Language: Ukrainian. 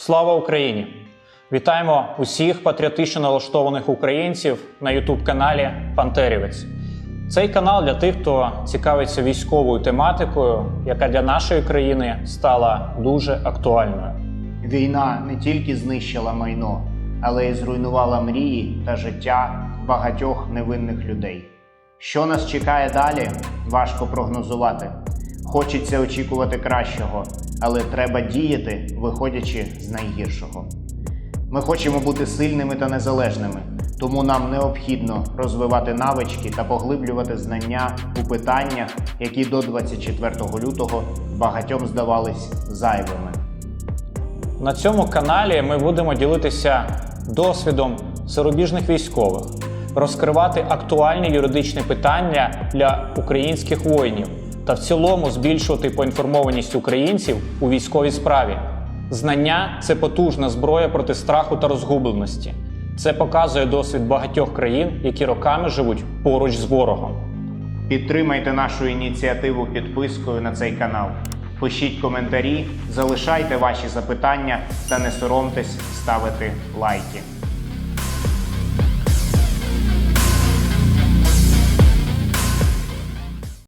Слава Україні! Вітаємо усіх патріотично налаштованих українців на Ютуб-каналі Пантерівець. Цей канал для тих, хто цікавиться військовою тематикою, яка для нашої країни стала дуже актуальною. Війна не тільки знищила майно, але й зруйнувала мрії та життя багатьох невинних людей. Що нас чекає далі, важко прогнозувати. Хочеться очікувати кращого, але треба діяти, виходячи з найгіршого. Ми хочемо бути сильними та незалежними, тому нам необхідно розвивати навички та поглиблювати знання у питаннях, які до 24 лютого багатьом здавались зайвими. На цьому каналі ми будемо ділитися досвідом зарубіжних військових, розкривати актуальні юридичні питання для українських воїнів та в цілому збільшувати поінформованість українців у військовій справі. Знання це потужна зброя проти страху та розгубленості. Це показує досвід багатьох країн, які роками живуть поруч з ворогом. Підтримайте нашу ініціативу підпискою на цей канал. Пишіть коментарі, залишайте ваші запитання та не соромтесь ставити лайки.